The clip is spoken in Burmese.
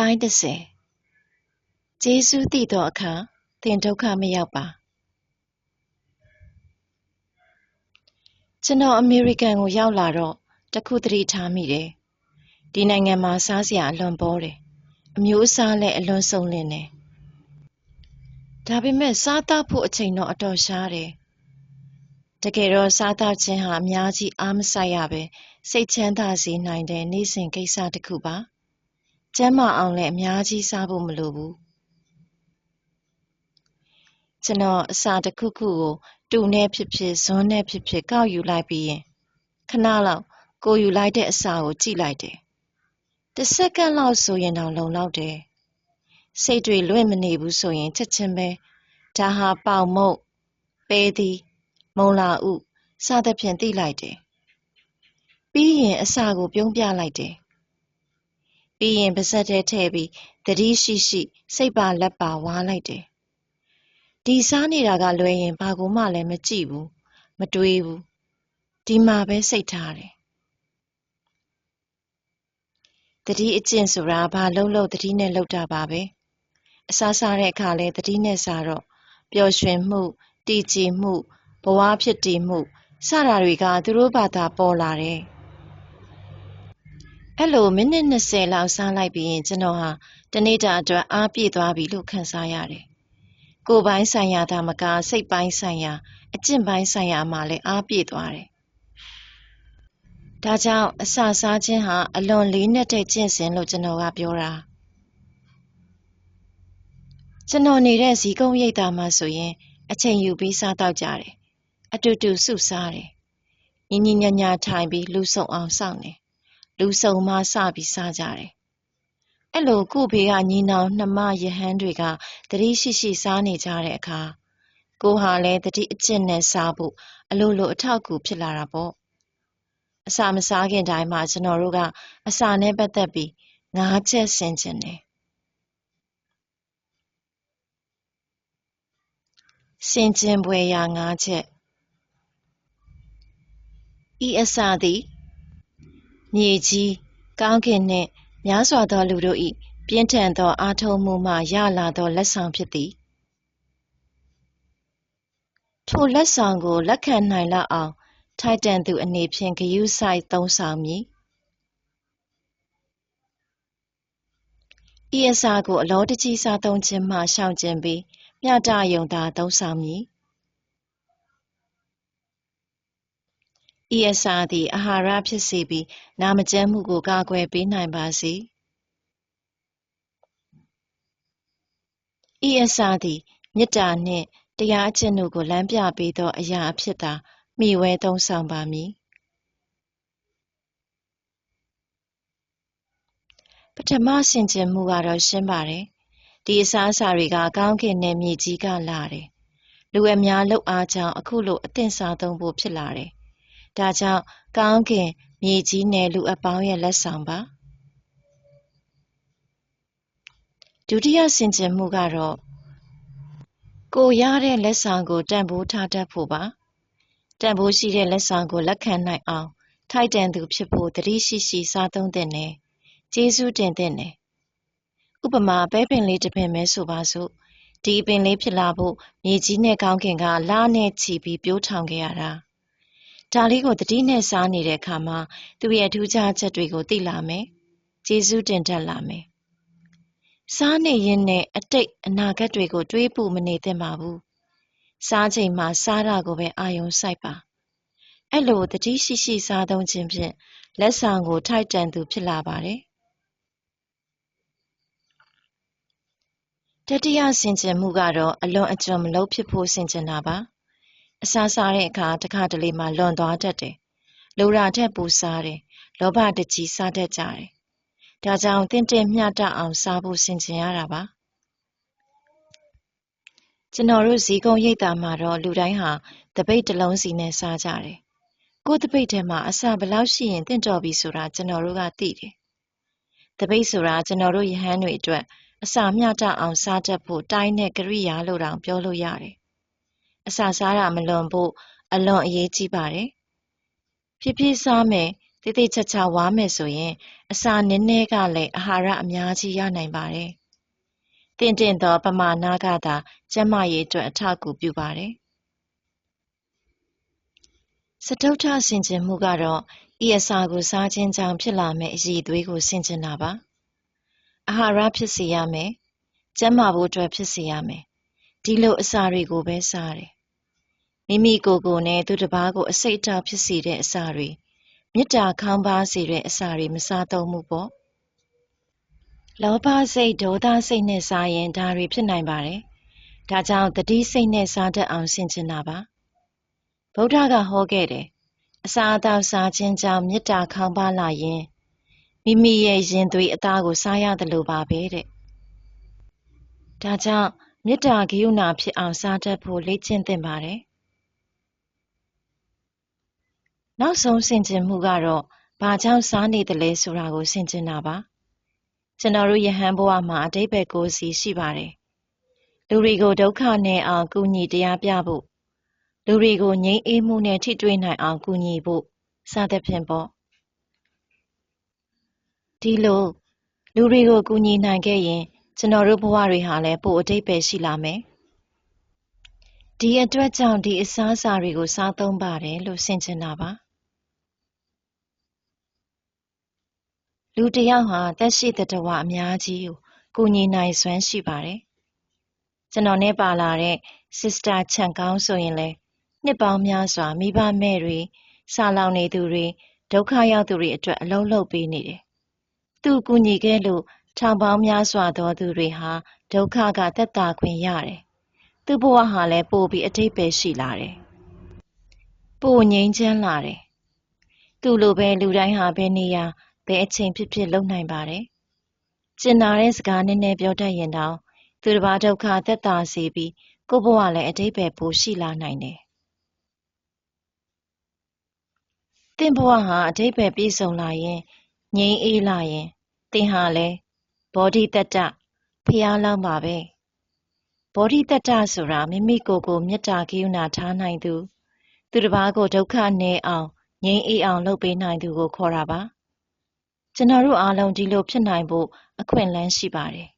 ပိုင်း30ကျေးဇူးတည်သောအခါသင်ဒုက္ခမရောက်ပါကျွန်တော်အမေရိကန်ကိုရောက်လာတော့တခုသတိထားမိတယ်ဒီနိုင်ငံမှာစားစရာအလွန်ပေါ်တယ်အမျိုးအစားလည်းအလွန်စုံလင်တယ်ဒါပေမဲ့စားသောက်ဖို့အချိန်တော့အတော်ရှားတယ်တကယ်တော့စားသောက်ခြင်းဟာအများကြီးအားမစိုက်ရပဲစိတ်ချမ်းသာစေနိုင်တဲ့နေ့စဉ်ကိစ္စတစ်ခုပါ။ ကျန်းမာအောင်လည်းအများကြီးစားဖို့မလိုဘူးကျွန်တော်အစာတစ်ခုခုကိုတူနဲ့ဖြစ်ဖြစ်ဇွန်းနဲ့ဖြစ်ဖြစ်ကောက်ယူလိုက်ပြီးရင်ခဏလောက်ကိုယူလိုက်တဲ့အစာကိုကြည့်လိုက်တယ်တစ်စက္ကန့်လောက်ဆိုရင်တော့လုံလောက်တယ်စိတ်တွေလွင့်မနေဘူးဆိုရင်ချက်ချင်းပဲဒါဟာပေါင်မုတ်ပဲသည်မုံလာဥစသဖြင့်သိလိုက်တယ်ပြီးရင်အစာကိုပြုံးပြလိုက်တယ် ပြီးရင်ပါးစပ်ထဲထည့်ပြီးသတိရှိရှိ စိတ်ပါလက်ပါဝါးလိုက်တယ်။ဒီစားနေတာကလွဲရင်ဘာကိုမှလည်းမကြည့်ဘူးမတွေးဘူးဒီမှာပဲစိတ်ထားတယ်။တတိအကျင့်ဆိုတာဘာလှုပ်လှုပ်တတိနဲ့လှုပ်တာပါပဲ။အစားစားတဲ့အခါလဲတတိနဲ့စားတော့ပျော်ရွှင်မှုတည်ကြည်မှုဘဝဖြစ်တည်မှုစတာတွေကသူတို့ဘာသာပေါ်လာတယ်။ အဲ့လိုမိနစ်20လောက်စားလိုက်ပြီးရင်ကျွန်တော်ဟာတနေ့တာအတွက်အားပြည့်သွားပြီလို့ခံစားရတယ်။ကိုယ်ပိုင်းဆိုင်ရာသာမကစိတ်ပိုင်းဆိုင်ရာအကျင့်ပိုင်းဆိုင်ရာမှာလည်းအားပြည့်သွားတယ်။ဒါကြောင့်အစာစားခြင်းဟာအလွန်လေးနက်တဲ့ကျင့်စဉ်လို့ကျွန်တော်ကပြောတာ။ကျွန်တော်နေတဲ့ဇီကုံရိပ်သာမှာဆိုရင် အချိန်ယူပြီးစားတော့ကြတယ်။အတူတူစုစားတယ်။ညီညီညာညာထိုင်ပြီးလူဆုံအောင်စောင့်တယ် လူစုံမှစပြီးစားကြတယ်။အဲ့လိုကို့ဘေးကညီနောင်နှမယဟန်တွေကတတိရှိရှိစားနေကြတဲ့အခါကိုဟာလည်းတတိအကျင့်နဲ့စားဖို့အလိုလိုအထောက်အကူဖြစ်လာတာပေါ့။အစာမစားခင်တိုင်းမှာကျွန်တော်တို့ကအစာနဲ့ပတ်သက်ပြီးငါးချက်ဆင်ကျင်တယ်။စင်ကျင်ပွဲရာငါးချက်ဤအစာသည် မြေကြီးကောင်းကင်နှင့်များစွာသောလူတို့၏ပြင်းထန်သောအားထုတ်မှုမှရလာသောလက်ဆောင်ဖြစ်သည်ထိုလက်ဆောင်ကိုလက်ခံနိုင်လောက်အောင်ထိုက်တန်သူအနေဖြင့်ဂရုစိုက်သုံးဆောင်မည်ဤအစာကိုအလောတကြီးစားသုံးခြင်းမှရှောင်ကျဉ်ပြီးမျှတယုံသာသုံးဆောင်မည် ဤအစာသည်အာဟာရဖြစ်စေပြီး နာမကျန်းမှုကိုကာကွယ်ပေးနိုင်ပါစေဤအစာသည်မေတ္တာနှင့်တရားအကျင့်တို့ကိုလမ်းပြပေးသောအရာအဖြစ်သာမှီဝဲသုံးဆောင်ပါမည်ပထမဆင်ခြင်မှုကတော့ရှင်းပါတယ်ဒီအစားအစာတွေကကောင်းကင်နဲ့မြေကြီးကလာတယ်လူအများလှုပ်အားကြောင့်အခုလိုအသင့်စားသုံးဖို့ဖြစ်လာတယ် ဒါကြောင့်ကောင်းကင်မြေကြီးနဲ့လူအပေါင်းရဲ့လက်ဆောင်ပါဒုတိယဆင်ခြင်မှုကတော့ကိုရတဲ့လက်ဆောင်ကိုတန်ဖိုးထားတတ်ဖို့ပါတန်ဖိုးရှိတဲ့လက်ဆောင်ကိုလက်ခံနိုင်အောင်ထိုက်တန်သူဖြစ်ဖို့တတိရှိရှိစားသုံးတဲ့နယ်ကျေးဇူးတင်တဲ့နယ်ဥပမာပဲပင်လေးတစ်ပင်ပဲဆိုပါစို့ဒီပင်လေးဖြစ်လာဖို့မြေကြီးနဲ့ကောင်းကင်ကလားနဲ့ချီပြီးပြိုးထောင်ခဲ့ရတာ ဒါလေးကိုတတိနဲ့စားနေတဲ့အခါမှာသူ့ရဲ့ထူးခြားချက်တွေကိုသိလာမယ်။ကျေးဇူးတင်တတ်လာမယ်။စားနေရင်နဲ့အတိတ်အနာဂတ်တွေကို တွေးပူမနေသင့်ပါဘူး။စားချိန်မှာစားတာကိုပဲအာယုံစိုက်ပါ။အဲ့လိုတတိရှိရှိစားသုံးခြင်းဖြင့်လက်ဆောင်ကို ထိုက်တန်သူဖြစ်လာပါတယ်။တတိယဆင်ခြင်မှုကတော့အလွန်အကျွံမလုပ်ဖြစ်ဖို့ဆင်ခြင်တာပါ။ အစားစားတဲ့အခါတခါတလေမှလွန်သွားတတ်တယ်။လိုတာထက်ပိုစားတယ်။လောဘတကြီးစားတတ်ကြတယ်။ဒါကြောင့်တင့်တယ်မျှတအောင်စားဖို့ဆင်ခြင်ရတာပါ။ကျွန်တော်တို့ဇီးကုန်းရိပ်သာမှာတော့လူတိုင်းဟာတပိတ်တစ်လုံးစီနဲ့စားကြတယ်။ကိုယ်တပိတ်ထဲမှာအစာဘယ်လောက်ရှိရင်တင့်တော်ပြီဆိုတာကျွန်တော်တို့ကသိတယ်။တပိတ်ဆိုတာကျွန်တော်တို့ယဟန်တွေအတွက်အစာမျှတအောင်စားတတ်ဖို့တိုင်းတဲ့ကရိယာလို့တောင်ပြောလို့ရတယ် အစာစားတာမလွန်ဖို့အလွန်အရေးကြီးပါတယ်။ဖြည်းဖြည်းစားမယ်၊တတိတိကျကျဝါမယ်ဆိုရင် အစာနည်းနည်းကလည်းအာဟာရအများကြီးရနိုင်ပါတယ်။တင့်တင့်သောပမာဏကသာကျန်းမာရေးအတွက်အထောက်အကူပြုပါတယ်။စတုထဆင်ခြင်မှုကတော့ဤအစာကိုစားခြင်းကြောင့်ဖြစ်လာမယ့်အရည်သွေးကိုဆင်ခြင်တာပါ။အာဟာရဖြစ်စေရမယ်။ကျန်းမာဖို့အတွက်ဖြစ်စေရမယ်။ဒီလိုအစာတွေကိုပဲစားတယ်။ မိမိကိုယ်ကိုနဲ့သူတစ်ပါးကို အစိတ်အတောက်ဖြစ်စေတဲ့အစာတွေမေတ္တာခေါင်းပါစေတဲ့အစာတွေမစားသုံးမှုပေါ့လောဘစိတ်ဒေါသစိတ်နဲ့စားရင်ဒါတွေဖြစ်နိုင်ပါတယ်ဒါကြောင့်တတိစိတ်နဲ့စားတတ်အောင်ဆင်ခြင်တာပါဗုဒ္ဓကဟောခဲ့တယ်အစာအသောက်စားခြင်းကြောင့်မေတ္တာခေါင်းပါလာရင်မိမိရဲ့ရင်သွေးအသားကိုစားရတယ်လို့ပါပဲတဲ့ဒါကြောင့်မေတ္တာဂိယုဏဖြစ်အောင်စားတတ်ဖို့လေ့ကျင့်သင့်ပါတယ် နောက်ဆုံးဆင်ခြင်မှုကတော့ဘာကြောင့်စားနေတယ်လဲဆိုတာကိုဆင်ခြင်တာပါကျွန်တော်တို့ယဟန်ဘဝမှာအတိတ်ပဲကိုစီရှိပါတယ်လူတွေကိုဒုက္ခနဲ့အောင်ကုညီတရားပြဖို့လူတွေကိုငြိမ်းအေးမှုနဲ့ထိတွေ့နိုင်အောင်ကုညီဖို့စသဖြင့်ပေါ့ဒီလိုလူတွေကိုကူညီနိုင်ခဲ့ရင် ကျွန်တော်တို့ဘဝတွေဟာလည်းပိုအတိတ်ပဲရှိလာမယ်ဒီအတွက်ကြောင့်ဒီအစားအစာတွေကိုစားသုံးပါတယ်လို့ဆင်ခြင်တာပါ လူတစ်ယောက်ဟာသက်ရှိသတ္တဝါအများကြီးကိုကူညီနိုင်စွမ်းရှိပါတယ်။ကျွန်တော်နဲ့ပါလာတဲ့ Sister ချန်ကောင်းဆိုရင်လည်းနှစ်ပေါင်းများစွာမိဘမဲ့တွေဆာလောင်နေသူတွေဒုက္ခရောက်သူတွေအတွက်အလုံးလုံးပေးနေတယ်။သူကူညီခဲ့လို့ထောင်ပေါင်းများစွာသောသူတွေဟာဒုက္ခကသက်သာခွင့်ရတယ်။သူ့ဘဝဟာလည်းပိုပြီးအတိတ်ပဲရှိလာတယ်။ပိုငြိမ်းချမ်းလာတယ်။သူ့လိုပဲလူတိုင်းဟာဘယ်နေရာ ဘယ်အချိန်ဖြစ်ဖြစ်လုပ်နိုင်ပါတယ်။ကျင်နာတဲ့စကားနည်းနည်းပြောတတ်ရင်တောင်သူတစ်ပါးဒုက္ခသက်သာစေပြီးကိုယ့်ဘဝလည်းအတိတ်ပဲပိုရှိလာနိုင်တယ်။တင့်ဘဝဟာအတိတ်ပဲပြည့်စုံလာရင်ငြိမ်းအေးလာရင်သင်ဟာလည်းဘောဓိတတ္တဖျားလောင်းပါပဲ။ဘောဓိတတ္တဆိုတာမိမိကိုယ်ကိုမေတ္တာကရုဏာထားနိုင်သူ သူတစ်ပါးကိုဒုက္ခနည်းအောင်ငြိမ်းအေးအောင်လုပ်ပေးနိုင်သူကိုခေါ်တာပါ။ ကျွန်တော်တို့အားလုံး ဒီလိုဖြစ်နိုင်ဖို့ အခွင့်အလမ်းရှိပါတယ်